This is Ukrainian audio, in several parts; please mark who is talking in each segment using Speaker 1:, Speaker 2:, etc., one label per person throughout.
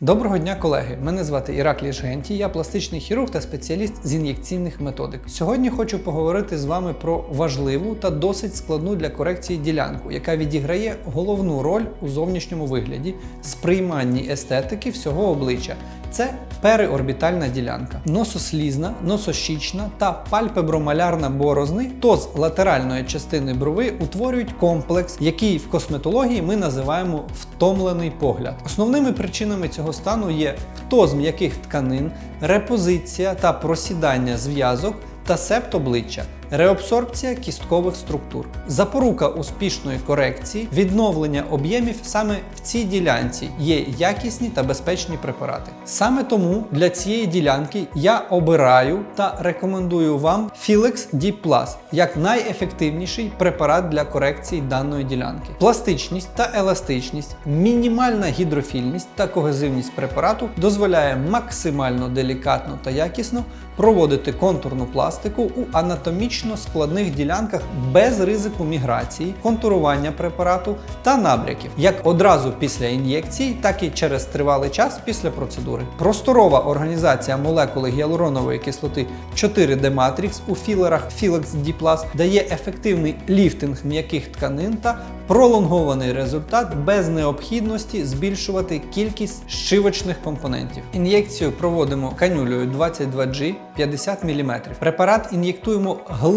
Speaker 1: Доброго дня, колеги! Мене звати Іраклій Жгенті, я пластичний хірург та спеціаліст з ін'єкційних методик. Сьогодні хочу поговорити з вами про важливу та досить складну для корекції ділянку, яка відіграє головну роль у зовнішньому вигляді, сприйманні естетики всього обличчя. Це переорбітальна ділянка, носослізна, носощічна та пальпебромалярна борозни, то з латеральної частини брови утворюють комплекс, який в косметології ми називаємо втомлений погляд. Основними причинами цього стану є втоз м'яких тканин, репозиція та просідання зв'язок та септ обличчя. Реабсорбція кісткових структур, запорука успішної корекції, відновлення об'ємів саме в цій ділянці є якісні та безпечні препарати. Саме тому для цієї ділянки я обираю та рекомендую вам Filex D як найефективніший препарат для корекції даної ділянки. Пластичність та еластичність, мінімальна гідрофільність та когезивність препарату дозволяє максимально делікатно та якісно проводити контурну пластику у анатомічно складних ділянках без ризику міграції, контурування препарату та набряків, як одразу після ін'єкцій, так і через тривалий час після процедури. Просторова організація молекули гіалуронової кислоти 4D Matrix у філерах Filex D дає ефективний ліфтинг м'яких тканин та пролонгований результат без необхідності збільшувати кількість щивочних компонентів. Ін'єкцію проводимо канюлею 22G 50 мм. Препарат ін'єктуємо глибоко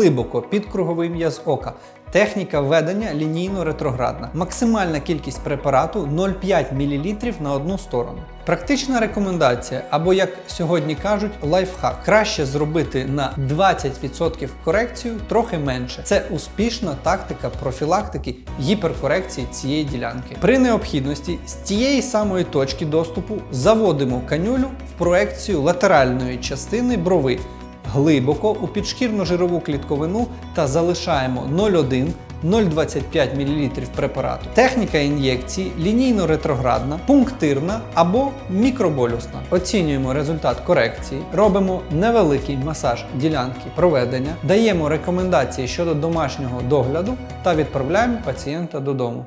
Speaker 1: під круговий м'яз ока. Техніка введення лінійно-ретроградна. Максимальна кількість препарату 0,5 мл на одну сторону. Практична рекомендація, або як сьогодні кажуть, лайфхак. Краще зробити на 20% корекцію трохи менше. Це успішна тактика профілактики гіперкорекції цієї ділянки. При необхідності з тієї самої точки доступу заводимо канюлю в проекцію латеральної частини брови глибоко у підшкірно-жирову клітковину та залишаємо 0,1 0,25 мл препарату. Техніка ін'єкції лінійно-ретроградна, пунктирна або мікроболюсна. Оцінюємо результат корекції, робимо невеликий масаж ділянки проведення, даємо рекомендації щодо домашнього догляду та відправляємо пацієнта додому.